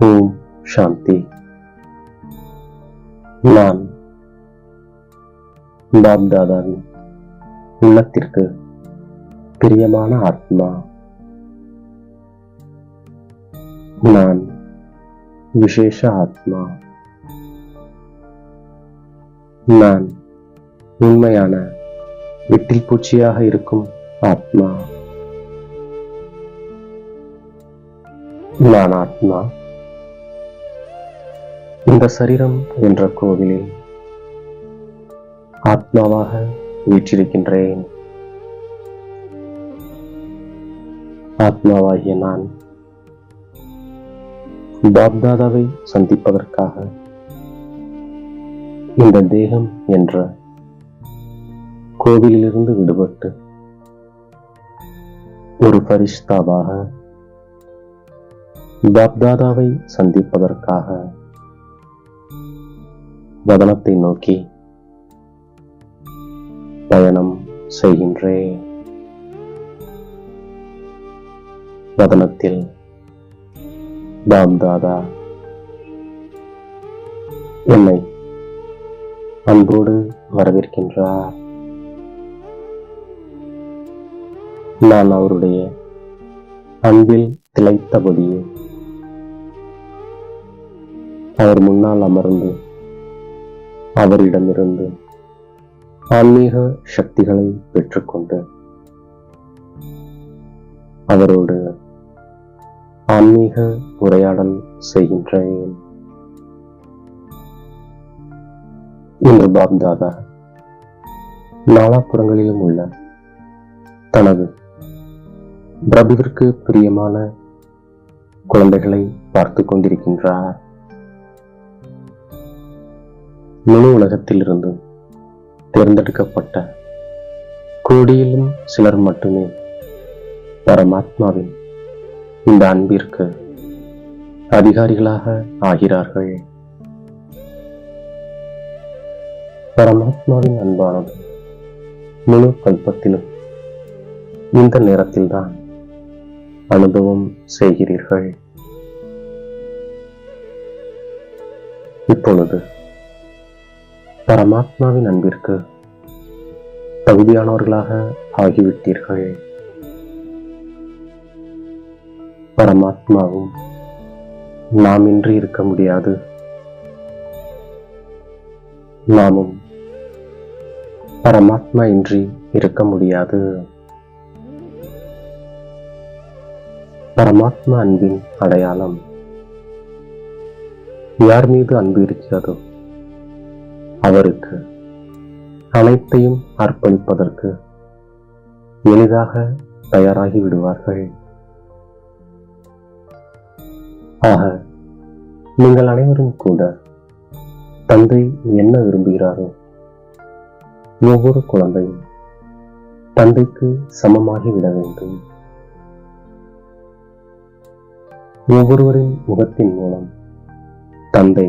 ஓம் சாந்தி நான் பாப்தாதாவின் உள்ளத்திற்கு பிரியமான ஆத்மா நான் விசேஷ ஆத்மா நான் உண்மையான விட்டில் பூச்சியாக இருக்கும் ஆத்மா நான் ஆத்மா இந்த சரீரம் என்ற கோவிலில் ஆத்மாவாக வீற்றிருக்கின்றேன். ஆத்மாவாகிய நான் பாப்தாதாவை சந்திப்பதற்காக இந்த தேகம் என்ற கோவிலிலிருந்து விடுபட்டு ஒரு பரிஷ்தாவாக பாப்தாதாவை சந்திப்பதற்காக வதனத்தை நோக்கி பயணம் செய்கின்றேன். வதனத்தில் பாப்தாதா என்னை அன்போடு வரவேற்கின்றார். நான் அவருடைய அன்பில் திளைத்தபடியே அவர் முன்னால் அமர்ந்து அவரிடமிருந்து ஆன்மீக சக்திகளை பெற்றுக்கொண்டு அவரோடு ஆன்மீக உரையாடல் செய்கின்றேன். இன்று பாப்தாதா நாலாபுறங்களிலும் உள்ள தனது பிரபுவிற்கு பிரியமான குழந்தைகளை பார்த்து கொண்டிருக்கின்றார். முழு உலகத்திலிருந்து தேர்ந்தெடுக்கப்பட்ட கோடியிலும் சிலர் மட்டுமே பரமாத்மாவின் இந்த அன்பிற்கு அதிகாரிகளாக ஆகிறார்கள். பரமாத்மாவின் அன்பானது முழு கல்பத்திலும் இந்த நேரத்தில்தான் அனுபவம் செய்கிறீர்கள். இப்பொழுது பரமாத்மாவின் அன்பிற்கு தகுதியானவர்களாக ஆகிவிட்டீர்கள். பரமாத்மாவும் நாம் இன்றி இருக்க முடியாது. நாமும் பரமாத்மா இன்றி இருக்க முடியாது. பரமாத்மா அன்பின் அடையாளம் யார் மீது அன்பு இருக்கிறதோ அவருக்கு அனைத்தையும் அர்ப்பணிப்பதற்கு எளிதாக தயாராகி விடுவார்கள். ஆக நீங்கள் அனைவரும் கூட தந்தை என்ன விரும்புகிறாரோ ஒவ்வொரு குழந்தையும் தந்தைக்கு சமமாகி விட வேண்டும். ஒவ்வொருவரின் முகத்தின் மூலம் தந்தை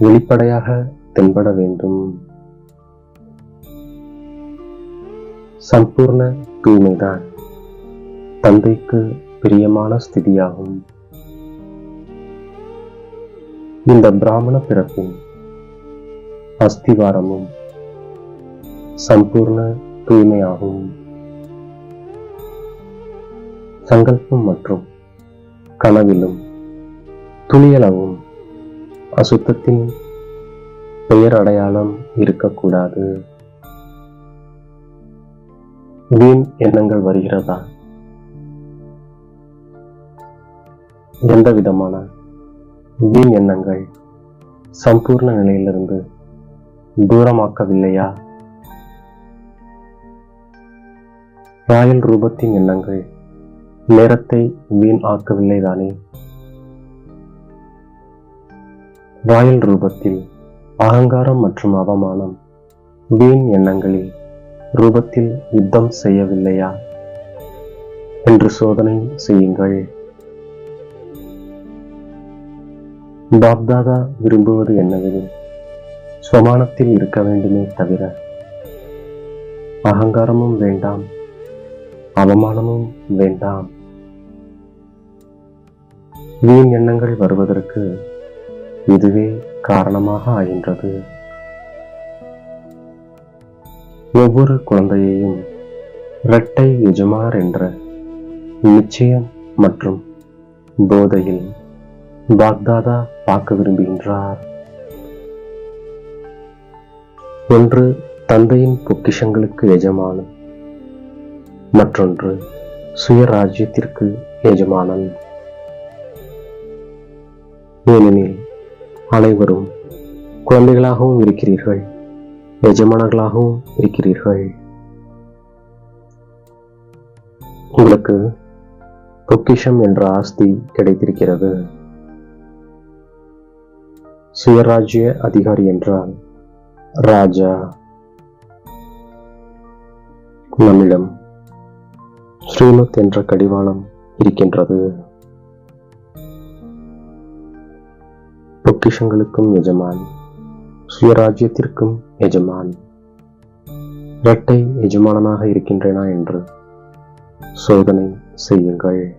வெளிப்படையாக தென்பட வேண்டும். சம்பூர்ண தூய்மைதான். தந்தைக்கு பிரியமான ஸ்திதியாகும். இந்த பிராமண பிறப்பின் அஸ்திவாரமும் சம்பூர்ண தூய்மையாகும். சங்கல்பம் மற்றும் கனவிலும் துளியளவும் அசுத்தத்தின் பெயர் அடையாளம் இருக்கக்கூடாது. வீண் எண்ணங்கள் வருகிறதா? எந்த விதமான வீண் எண்ணங்கள் சம்பூர்ண நிலையிலிருந்து தூரமாக்கவில்லையா? ராயல் ரூபத்தின் எண்ணங்கள் நேரத்தை வீண் ஆக்கவில்லைதானே? ராயல் ரூபத்தில் அகங்காரம் மற்றும் அவமானம். வீண் எண்ணங்களில் ரூபத்தில் யுத்தம் செய்யவில்லையா? என்று சோதனை செய்யுங்கள். பாப்தாதா விரும்புவது என்னவெனில் ஸ்வமானத்தில் இருக்க வேண்டுமே தவிர அகங்காரமும் வேண்டாம் அவமானமும் வேண்டாம். வீண் எண்ணங்கள் வருவதற்கு இதுவே காரணமாக ஆகின்றது. ஒவ்வொரு குழந்தையையும் இரட்டை எஜமார் என்ற நிச்சயம் மற்றும் போதையில் பாக்தாதா பார்க்க விரும்புகின்றார். ஒன்று தந்தையின் பொக்கிஷங்களுக்கு எஜமானன் மற்றொன்று சுயராஜ்யத்திற்கு எஜமானன். ஏனெனில் அனைவரும் குழந்தைகளாகவும் இருக்கிறீர்கள் எஜமானர்களாகவும் இருக்கிறீர்கள். உங்களுக்கு பொக்கிஷம் என்ற ஆஸ்தி கிடைத்திருக்கிறது. சுயராஜ்ய அதிகாரி என்றால் ராஜா. நம்மிடம் ஸ்ரீமத் என்ற கடிவாளம் இருக்கின்றது. பொக்கிஷங்களுக்கும் எஜமான் சுயராஜ்யத்திற்கும் எஜமான். இரட்டை எஜமானனாக இருக்கின்றேனா என்று சோதனை செய்யுங்கள்.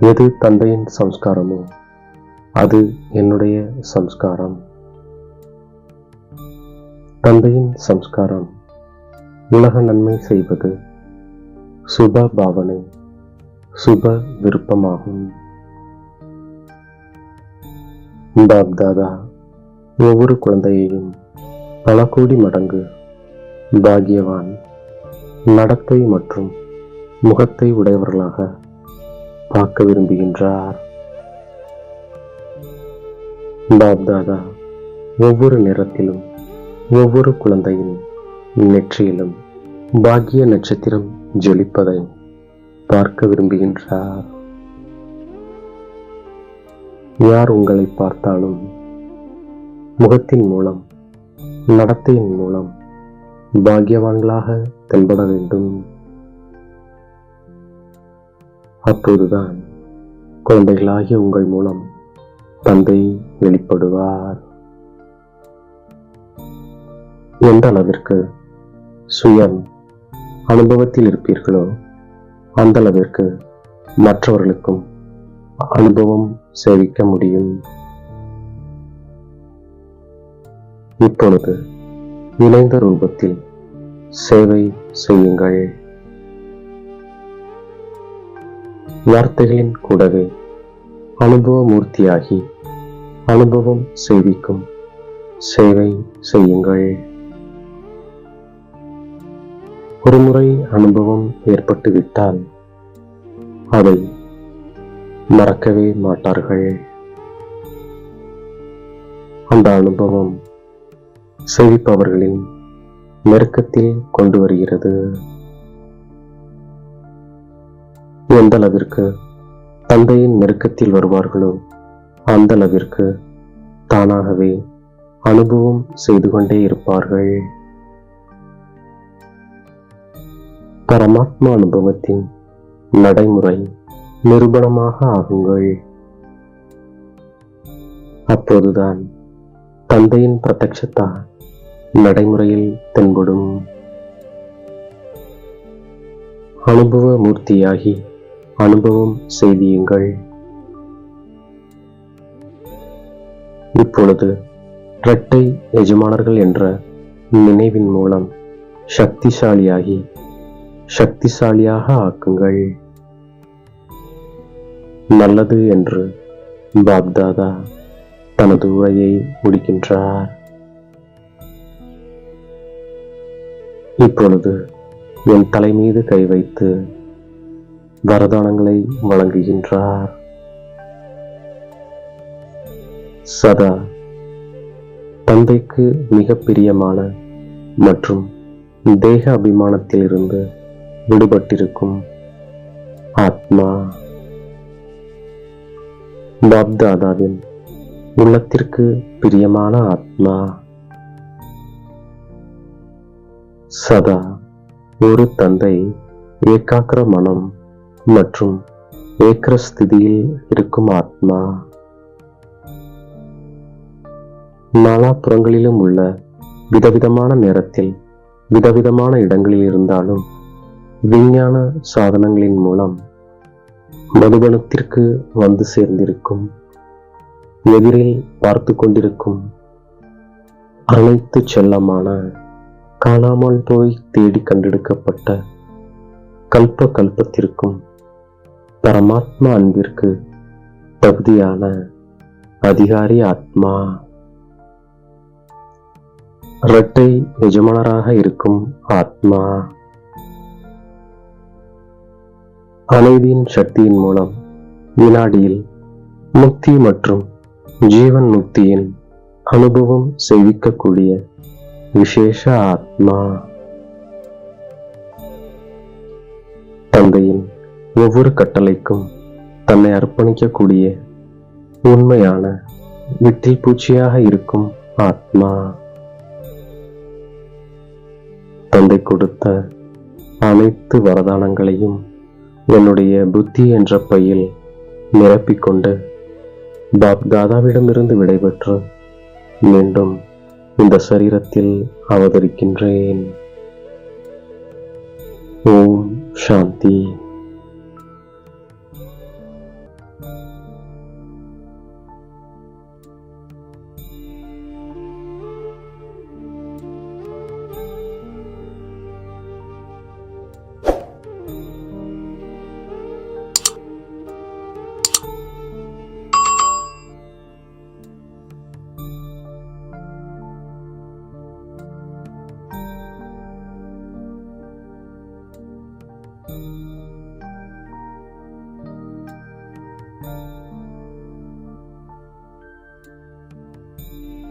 எது தந்தையின் சம்ஸ்காரமோ அது என்னுடைய சம்ஸ்காரம். தந்தையின் சம்ஸ்காரம் உலக நன்மை செய்வது சுப பாவனை சுப விருப்பமாகும். பாப்தாதா ஒவ்வொரு குழந்தையையும் பல கோடி மடங்கு பாகியவான் நடத்தை மற்றும் முகத்தை உடையவர்களாக பார்க்க விரும்புகின்றார். பாப்தாதா ஒவ்வொரு நேரத்திலும் ஒவ்வொரு குழந்தையின் நெற்றியிலும் பாக்கிய நட்சத்திரம் ஜொலிப்பதை பார்க்க விரும்புகின்றார். யார் உங்களை பார்த்தாலும்? முகத்தின் மூலம் நடத்தையின் மூலம் பாக்கியவான்களாக தென்பட வேண்டும். அப்போதுதான் குழந்தைகளாகிய உங்கள் மூலம் தந்தை வெளிப்படுவார். எந்த அளவிற்கு சுயம் அனுபவத்தில் இருப்பீர்களோ அந்த அளவிற்கு மற்றவர்களுக்கும் அனுபவம் சேவிக்க முடியும். இப்பொழுது இணைந்த ரூபத்தில் சேவை செய்யுங்கள். வார்த்தைகளின் கூடவே அனுபவ மூர்த்தியாகி அனுபவம் செய்விக்கும் சேவை செய்யுங்கள். ஒருமுறை அனுபவம் ஏற்பட்டுவிட்டால் அதை மறக்கவே மாட்டார்கள். அந்த அனுபவம் செவிப்பவர்களின் நெருக்கத்தில் கொண்டு வருகிறது. எந்த அளவிற்கு தந்தையின் நெருக்கத்தில் வருவார்களோ அந்த அளவிற்கு தானாகவே அனுபவம் செய்து கொண்டே இருப்பார்கள். பரமாத்மா அனுபவத்தின் நடைமுறை நிரூபணமாக ஆகுங்கள். அப்போதுதான் தந்தையின் பிரத்யட்சத்தால் நடைமுறையில் தென்படும். அனுபவ மூர்த்தியாகி அனுபவம் செய்தியுங்கள். இப்பொழுது இரட்டை எஜமானர்கள் என்ற நினைவின் மூலம் சக்திசாலியாகி சக்திசாலியாக ஆக்குங்கள். நல்லது என்று பாப்தாதா தனது உரையை முடிக்கின்றார். இப்பொழுது என் தலை மீது கை வைத்து வரதானங்களை வழங்குகின்றார். சதா தந்தைக்கு மிக பிரியமான மற்றும் தேக அபிமானத்திலிருந்து விடுபட்டிருக்கும் ஆத்மா பாப்தாதாவின் உள்ளத்திற்கு பிரியமான ஆத்மா. சதா ஒரு தந்தை ஏகாக்கிர மனம் மற்றும் ஏக்கர ஸ்திதியில் இருக்கும் ஆத்மா. நாலாபுறங்களிலும் உள்ள விதவிதமான நேரத்தில் விதவிதமான இடங்களில் இருந்தாலும் விஞ்ஞான சாதனங்களின் மூலம் மதுபனத்திற்கு வந்து சேர்ந்திருக்கும். எதிரில் பார்த்து கொண்டிருக்கும் அனைத்து செல்லமான காணாமல் போய் தேடி கண்டெடுக்கப்பட்ட கல்ப கல்பத்திற்கும் பரமாத்மா அன்பிற்கு தகுதியான அதிகாரி ஆத்மா. இரட்டை எஜமானராக இருக்கும் ஆத்மா. அமைதியின் சக்தியின் மூலம் வினாடியில் முக்தி மற்றும் ஜீவன் முக்தியின் அனுபவம் செய்விக்கக்கூடிய விசேஷ ஆத்மா. தந்தையின் ஒவ்வொரு கட்டளைக்கும் தன்னை அர்ப்பணிக்கக்கூடிய உண்மையான விட்டில் பூச்சியாக இருக்கும் ஆத்மா. தந்தை கொடுத்த அனைத்து வரதானங்களையும் என்னுடைய புத்தி என்ற பையில் நிரப்பிக்கொண்டு பாப் தாதாவிடமிருந்து விடைபெற்று மீண்டும் இந்த சரீரத்தில் அவதரிக்கின்றேன். ஓம் சாந்தி.